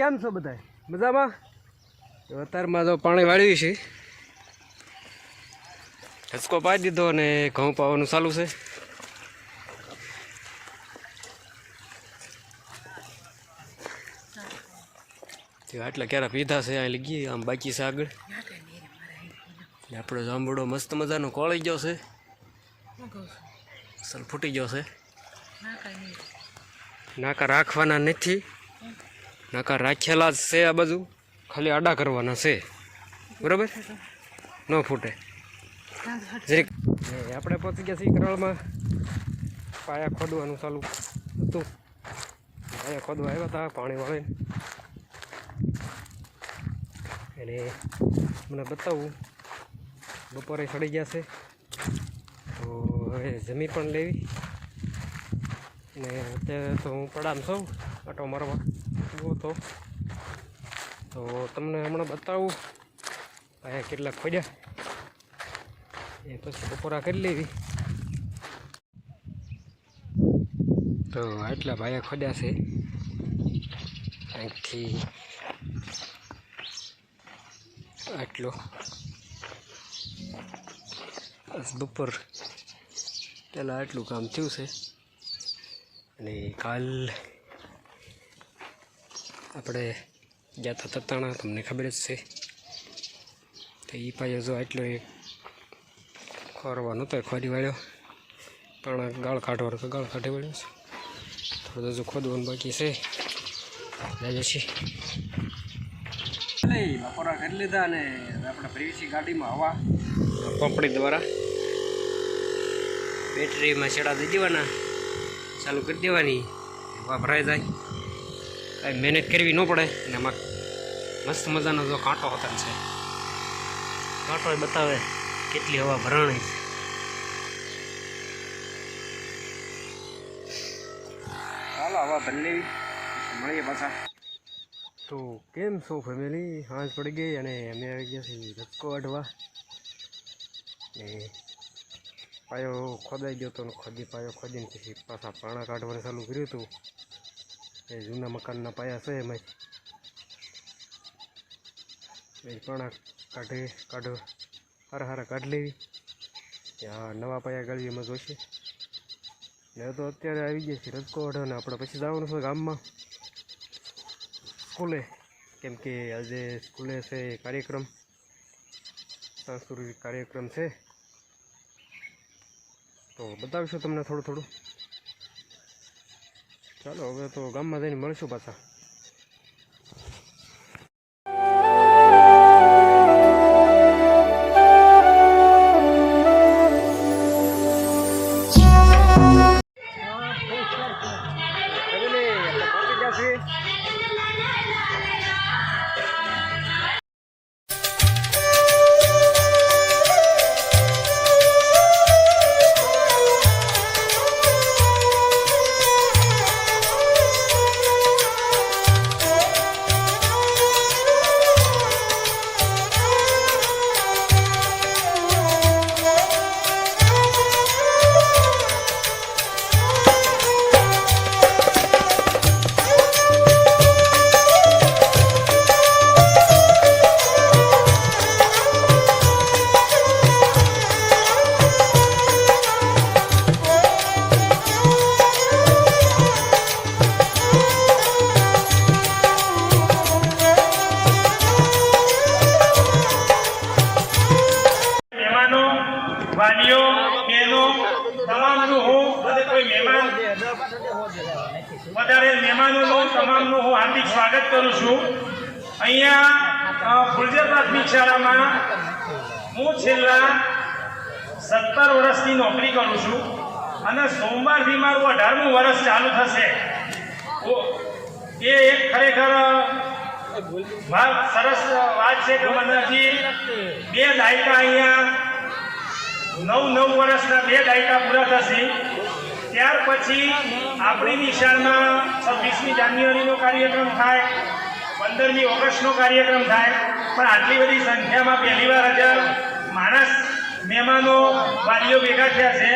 કેમ છો બધા મજામાં? અત્યારમાં તો પાણી વાળ્યું છે. હિસકો પાડી દીધો અને ઘઉં પાવાનું ચાલુ છે. આટલા ક્યારે પીધા છે? અહીં લગી આમ બાકી છે આગળ. આપણો જાંબુડો મસ્ત મજાનો કોળી ગયો છે. સલ ફૂટી ગયો છે. નાકા રાખવાના નથી. નાકા રાખેલા જ છે આ બાજુ. ખાલી આડા કરવાના છે. બરાબર? ન ફૂટે. જરીક આપણે પહોંચી ગયા છીએ કરાળમાં પાયા ખોદવાનું ચાલુ હતું. પાયા ખોદવા આવ્યા હતા, પાણી વાળીને. એને મને બતાવું, બપોરે સડી ગયા છે. તો હવે જમી પણ લેવી. ને અત્યારે તો હું પડામ છું, આટો મારવા. જુઓ તો. તો તમને હમણાં બતાવું. અહીંયા કેટલા ખોડ્યા. એ પછી બપોરા કરી લેવી. તો આટલા ભાયા ખોડ્યા છે. અહીંથી આટલો. બપોર પહેલાં આટલું કામ થયું છે. અને કાલ આપણે ગયા હતા તતાણા તમને ખબર જ છે. તો એ પાયો જો આટલો એક ખોરવા નહોતો ખોરી વાળ્યો. પણ ગાળ કાઢવાનો તો ગાળ કાઢી વાળ્યો છે. થોડું હજુ ખોદવાનું બાકી છે. જાય છે બપોરા કરી લીધા અને આપણે પ્રીવીસી ગાડીમાં હવા. પંપડી દ્વારા બેટરીમાં છેડા દઈ દેવાના. ચાલુ કરી દેવાની. વાપરાય જાય. કાંઈ મહેનત કરવી ન પડે અને એમાં મસ્ત મજાનો જો કાંટો હોતન છે. કાંટો એ બતાવે કેટલી હવા ભરાણી. છે ચાલો હવા ભરી લેવી મળીએ પાછા. તો કેમ છો ફેમિલી હાંસ પડી ગઈ અને અમે આવી ગયા છીએ ધક્કો અડવા ને પાયો ખોદાઈ ગયો હતો ખોદી પાયો ખોદીને પછી પાછા પાણા કાઢવાનું ચાલુ કર્યું હતું. એ જૂના મકાનના પાયા છે એમાં. એ પાણા કાઢે, કાઢો, હારા હારા કાઢી લેવી. ત્યાં નવા પાયા ગાળી એમાં જોઈશે ને તો અત્યારે આવી ગયા છે રજકોટ અને આપણે પછી જવાનું છે ગામમાં. સ્કૂલે. કેમ કે આજે સ્કૂલે છે કાર્યક્રમ. સાંસ્કૃતિક કાર્યક્રમ છે. તો બતાવીશું તમને થોડું થોડું. ચાલો હવે તો ગામમાં જઈને મળશું પાછા. વધારે મહેમાનોનું તમામનું હું હાર્દિક સ્વાગત કરું છું. અહીંયા ફુલજર પ્રાથમિક શાળામાં હું છેલ્લા સત્તર વર્ષની નોકરી કરું છું અને સોમવારથી મારું અઢારમું વર્ષ ચાલુ થશે. એ એક ખરેખર સરસ વાત છે કે બે દાયકા અહીંયા નવ નવ વર્ષના બે દાયકા પૂરા થશે. ત્યાર પછી આપણી નિશાળમાં છવ્વીસમી જાન્યુઆરીનો કાર્યક્રમ થાય, પંદરમી ઓગસ્ટનો કાર્યક્રમ થાય, પણ આટલી બધી સંખ્યામાં પહેલીવાર હજાર માણસ, મહેમાનો, વાલીઓ ભેગા થયા છે.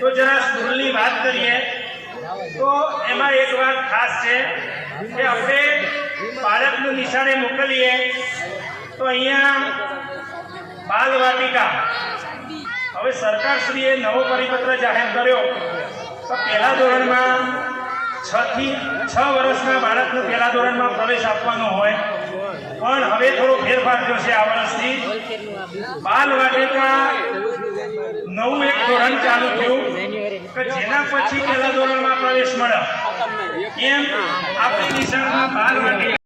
તો જરા સ્કૂલની વાત કરીએ, તો એમાં એક વાત ખાસ છે કે આપણે બાળકનું નિશાળે મોકલીએ, તો અહીંયા બાલ વાટિકા હવે સરકારશ્રીએ નવો પરિપત્ર જાહેર કર્યો. પહેલા ધોરણમાં છ થી છ વર્ષના બાળકને પહેલા ધોરણમાં પ્રવેશ આપવાનો હોય. પણ હવે થોડો ફેરફાર થયો છે આ વર્ષથી. બાલ વાટિકા નવું એક ધોરણ ચાલુ થયું કે જેના પછી પહેલા ધોરણમાં પ્રવેશ મળે એમ આપણી દિશામાં બાલ વાટિકા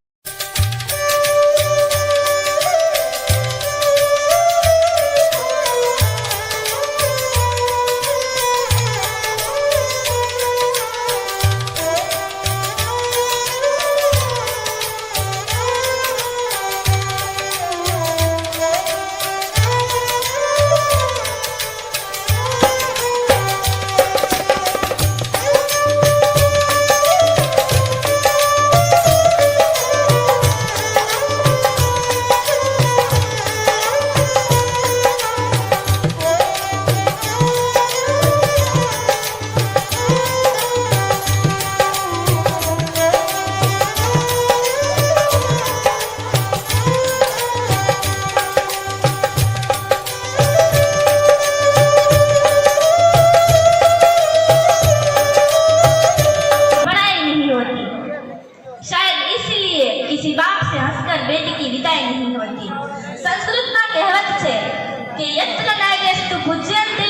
નાર્યસ્તુ પૂજ્યંતે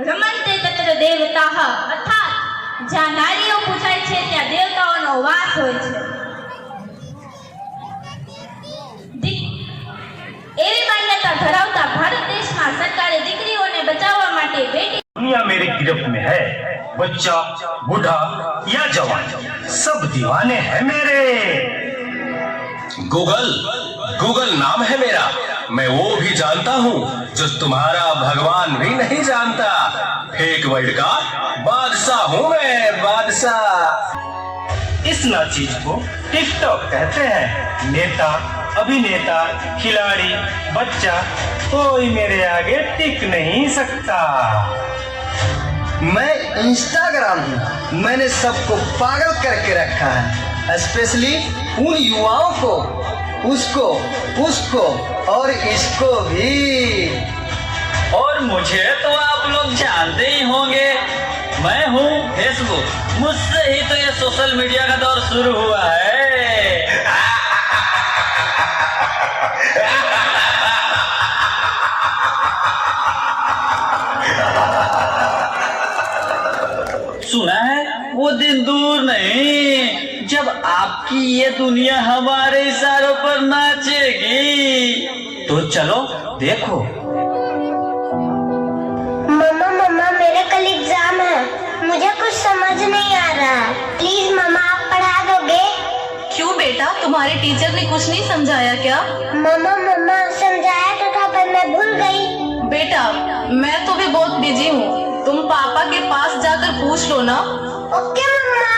રમંતે તત્ર દેવતાઃ અર્થાત જ્યાં નારીઓ પૂજાય છે ત્યાં દેવતાઓનો વાસ હોય છે દી- એવી માન્યતા ધરાવતા ભારત દેશમાં સરકારે દીકરીઓને બચાવવા માટે બેટી दुनिया मेरी गिरफ्त में है बच्चा बूढ़ा या जवान सब दीवाने हैं मेरे गूगल गूगल नाम है मेरा मैं वो भी जानता हूँ जो तुम्हारा भगवान भी नहीं जानता। फेक वर्ल्ड का बादशाह हूँ मैं, बादशाह। इस ना चीज़ को टिकटॉक कहते हैं। नेता, अभिनेता, खिलाड़ी, बच्चा, कोई मेरे आगे टिक नहीं सकता। मैं इंस्टाग्राम हूँ। मैंने सबको पागल करके रखा है स्पेशली उन युवाओं को। उसको उसको और इसको भी। और मुझे तो आप लोग जानते ही होंगे, मैं हूँ फेसबुक मुझसे ही तो ये सोशल मीडिया का दौर शुरू हुआ है। आपकी ये दुनिया हमारे इशारों पर नाचेगी। तो चलो देखो। मम्मा मम्मा मेरा कल एग्ज़ाम है। मुझे कुछ समझ नहीं आ रहा। प्लीज़ मम्मा आप पढ़ा दोगे? क्यों बेटा? तुम्हारे टीचर ने कुछ नहीं समझाया क्या? मम्मा मम्मा समझाया तो था पर मैं भूल गई। बेटा मैं तो भी बहुत बिज़ी हूँ। तुम पापा के पास जाकर पूछ लो ना। ओके मम्मा।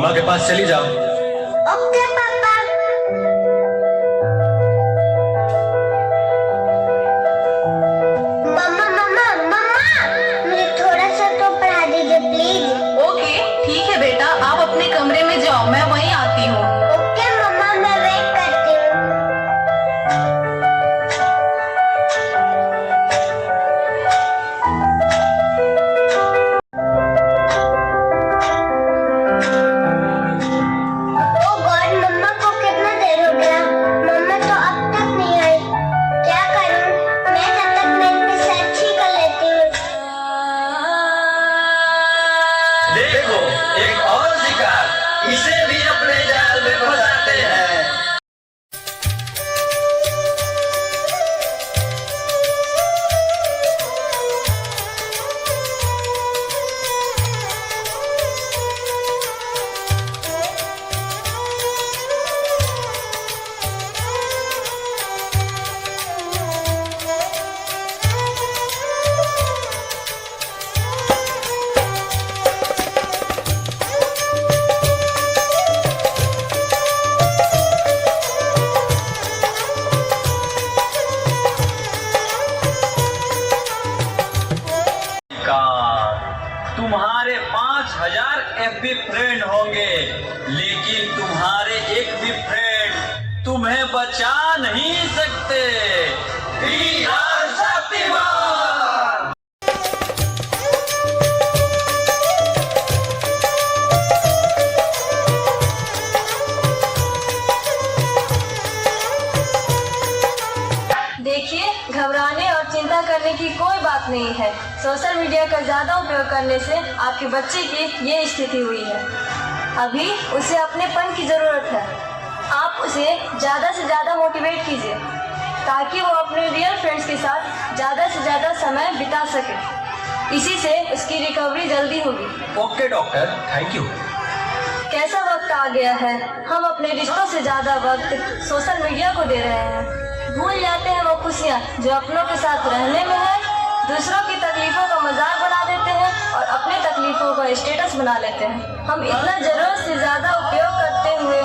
तुम मम्मा के पास चली जाओ सोशल मीडिया का ज़्यादा उपयोग करने से आपके बच्चे की ये स्थिति हुई है। अभी उसे अपने पन की ज़रूरत है। आप उसे ज़्यादा से ज़्यादा मोटिवेट कीजिए ताकि वो अपने रियल फ्रेंड्स के साथ ज़्यादा से ज़्यादा समय बिता सके। इसी से उसकी रिकवरी जल्दी होगी। ओके डॉक्टर थैंक यू कैसा वक्त आ गया है? हम अपने रिश्तों से ज़्यादा वक्त सोशल मीडिया को दे रहे हैं। भूल जाते हैं वो खुशियाँ जो अपनों के साथ रहने में है। दूसरों की तकलीफों का मजाक बना देते हैं और अपनी तकलीफों का स्टेटस बना लेते हैं हम इतना जरूरत से ज्यादा उपयोग करते हुए